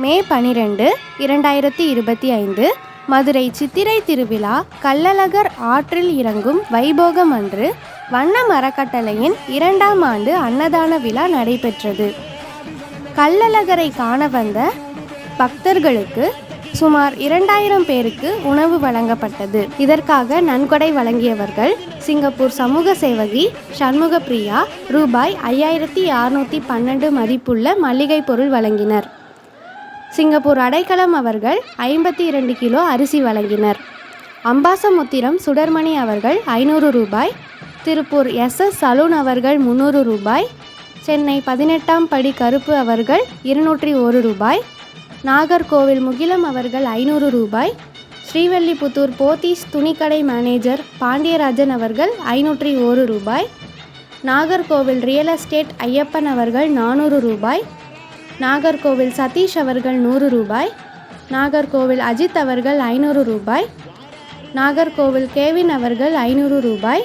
மே பனிரெண்டு இரண்டாயிரத்தி இருபத்தி ஐந்து மதுரை சித்திரை திருவிழா கள்ளழகர் ஆற்றில் இறங்கும் வைபோகம் அன்று வண்ண மரக்கட்டளையின் இரண்டாம் ஆண்டு அன்னதான விழா நடைபெற்றது. கள்ளழகரை காண வந்த பக்தர்களுக்கு சுமார் இரண்டாயிரம் பேருக்கு உணவு வழங்கப்பட்டது. இதற்காக நன்கொடை வழங்கியவர்கள் சிங்கப்பூர் சமூக சேவகி சண்முக பிரியா ரூபாய் ஐயாயிரத்தி அறுநூற்றி பன்னெண்டு மதிப்புள்ள மளிகை பொருள் வழங்கினர். சிங்கப்பூர் அடைக்கலம் அவர்கள் ஐம்பத்தி இரண்டு கிலோ அரிசி வழங்கினர். அம்பாசமுத்திரம் சுடர்மணி அவர்கள் ஐநூறு ரூபாய் திருப்பூர் எஸ். எஸ். சலூன் அவர்கள் முந்நூறு ரூபாய் சென்னை பதினெட்டாம் படி கருப்பு அவர்கள் இருநூற்றி ஒரு ரூபாய் நாகர்கோவில் முகிலம் அவர்கள் ஐநூறு ரூபாய் ஸ்ரீவல்லிபுத்தூர் போத்தீஸ் துணிக்கடை மேனேஜர் பாண்டியராஜன் அவர்கள் ஐநூற்றி ஒரு ரூபாய் நாகர்கோவில் ரியல் எஸ்டேட் ஐயப்பன் அவர்கள் நானூறு ரூபாய் நாகர்கோவில் சதீஷ் அவர்கள் நூறு ரூபாய் நாகர்கோவில் அஜித் அவர்கள் ஐநூறு ரூபாய் நாகர்கோவில் கேவின் அவர்கள் ஐநூறு ரூபாய்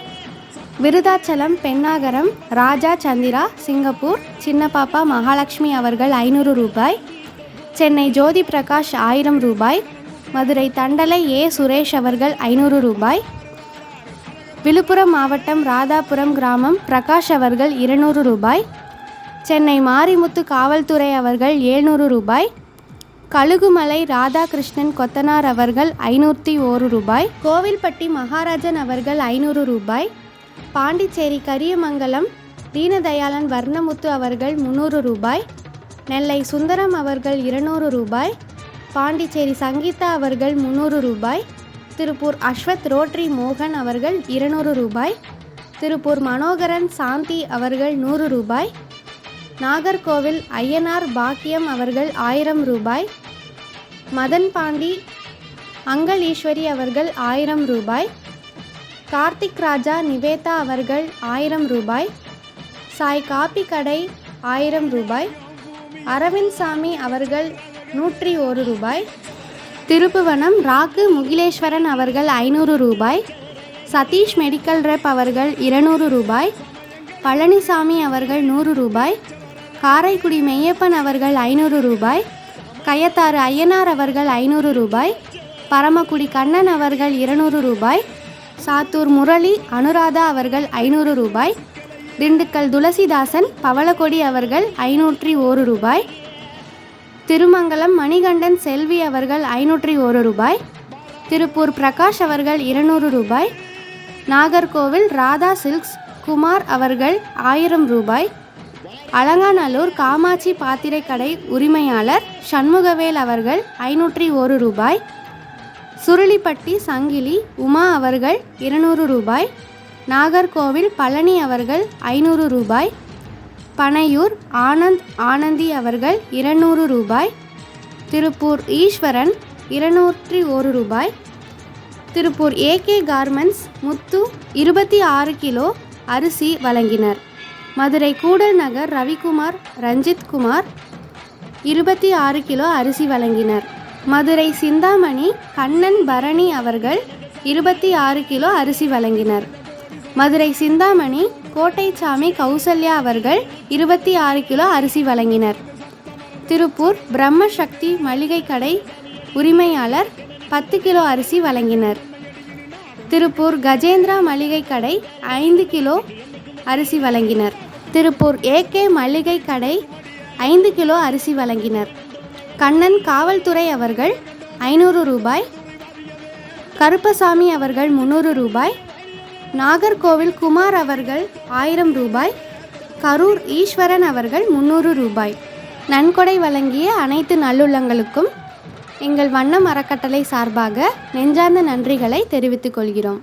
விருதாச்சலம் பெண்ணாகரம் ராஜா சந்திரா சிங்கப்பூர் சின்ன பாப்பா மகாலட்சுமி அவர்கள் ஐநூறு ரூபாய் சென்னை ஜோதி பிரகாஷ் ஆயிரம் ரூபாய் மதுரை தண்டலை ஏ சுரேஷ் அவர்கள் ஐநூறு ரூபாய் விழுப்புரம் மாவட்டம் ராதாபுரம் கிராமம் பிரகாஷ் அவர்கள் இருநூறு ரூபாய் சென்னை மாரிமுத்து காவல்துறை அவர்கள் ஏழ்நூறு ரூபாய் கழுகுமலை ராதாகிருஷ்ணன் கொத்தனார் அவர்கள் ஐநூற்றி ஒரு ரூபாய் கோவில்பட்டி மகாராஜன் அவர்கள் ஐநூறு ரூபாய் பாண்டிச்சேரி கரியமங்கலம் தீனதயாளன் வர்ணமுத்து அவர்கள் முந்நூறு ரூபாய் நெல்லை சுந்தரம் அவர்கள் இருநூறு ரூபாய் பாண்டிச்சேரி சங்கீதா அவர்கள் முந்நூறு ரூபாய் திருப்பூர் அஸ்வத் ரோட்ரி மோகன் அவர்கள் இருநூறு ரூபாய் திருப்பூர் மனோகரன் சாந்தி அவர்கள் நூறு ரூபாய் நாகர்கோவில் ஐயனார் பாக்கியம் அவர்கள் ஆயிரம் ரூபாய் மதன் பாண்டி அங்கல் ஈஸ்வரி அவர்கள் ஆயிரம் ரூபாய் கார்த்திக் ராஜா நிவேதா அவர்கள் ஆயிரம் ரூபாய் சாய் காப்பி கடை ஆயிரம் ரூபாய் அரவிந்த் சாமி அவர்கள் நூற்றி ஒரு ரூபாய் திருப்புவனம் ராக்கு முகிலேஸ்வரன் அவர்கள் ஐநூறு ரூபாய் சதீஷ் மெடிக்கல் ரெப் அவர்கள் இருநூறு ரூபாய் பழனிசாமி அவர்கள் நூறு ரூபாய் காரைக்குடி மெய்யப்பன் அவர்கள் ஐநூறு ரூபாய் கயத்தாறு ஐயனார் அவர்கள் ஐநூறு ரூபாய் பரமக்குடி கண்ணன் அவர்கள் இருநூறு ரூபாய் சாத்தூர் முரளி அனுராதா அவர்கள் ஐநூறு ரூபாய் திண்டுக்கல் துளசிதாசன் பவளக்கொடி அவர்கள் ஐநூற்றி ஒரு ரூபாய் திருமங்கலம் மணிகண்டன் செல்வி அவர்கள் ஐநூற்றி ஒரு ரூபாய் திருப்பூர் பிரகாஷ் அவர்கள் இருநூறு ரூபாய் நாகர்கோவில் ராதா சில்க்ஸ் குமார் அவர்கள் ஆயிரம் ரூபாய் அலங்காநல்லூர் காமாட்சி பாத்திரை கடை உரிமையாளர் சண்முகவேல் அவர்கள் ஐநூற்றி ஒரு ரூபாய் சுருளிப்பட்டி சங்கிலி உமா அவர்கள் இருநூறு ரூபாய் நாகர்கோவில் பழனி அவர்கள் ஐநூறு ரூபாய் பனையூர் ஆனந்த் ஆனந்தி அவர்கள் இருநூறு ரூபாய் திருப்பூர் ஈஸ்வரன் இருநூற்றி ஒரு ரூபாய் திருப்பூர் ஏகே கார்மெண்ட்ஸ் முத்து இருபத்தி ஆறு கிலோ அரிசி வழங்கினர். மதுரை கூடல் நகர் ரவிக்குமார் ரஞ்சித் குமார் இருபத்தி ஆறு கிலோ அரிசி வழங்கினர். மதுரை சிந்தாமணி கண்ணன் பரணி அவர்கள் இருபத்தி ஆறு கிலோ அரிசி வழங்கினர். மதுரை சிந்தாமணி கோட்டைச்சாமி கௌசல்யா அவர்கள் இருபத்தி ஆறு கிலோ அரிசி வழங்கினர். திருப்பூர் பிரம்மசக்தி மளிகை கடை உரிமையாளர் பத்து கிலோ அரிசி வழங்கினர். திருப்பூர் கஜேந்திரா மளிகை கடை ஐந்து கிலோ அரிசி வழங்கினர். திருப்பூர் ஏகே மளிகை கடை ஐந்து கிலோ அரிசி வழங்கினர். கண்ணன் காவல்துறை அவர்கள் ஐநூறு ரூபாய் கருப்பசாமி அவர்கள் முந்நூறு ரூபாய் நாகர்கோவில் குமார் அவர்கள் ஆயிரம் ரூபாய் கரூர் ஈஸ்வரன் அவர்கள் முந்நூறு ரூபாய். நன்கொடை வழங்கிய அனைத்து நல்லுள்ளங்களுக்கும் எங்கள் வண்ணம் அறக்கட்டளை சார்பாக நெஞ்சார்ந்த நன்றிகளை தெரிவித்துக் கொள்கிறோம்.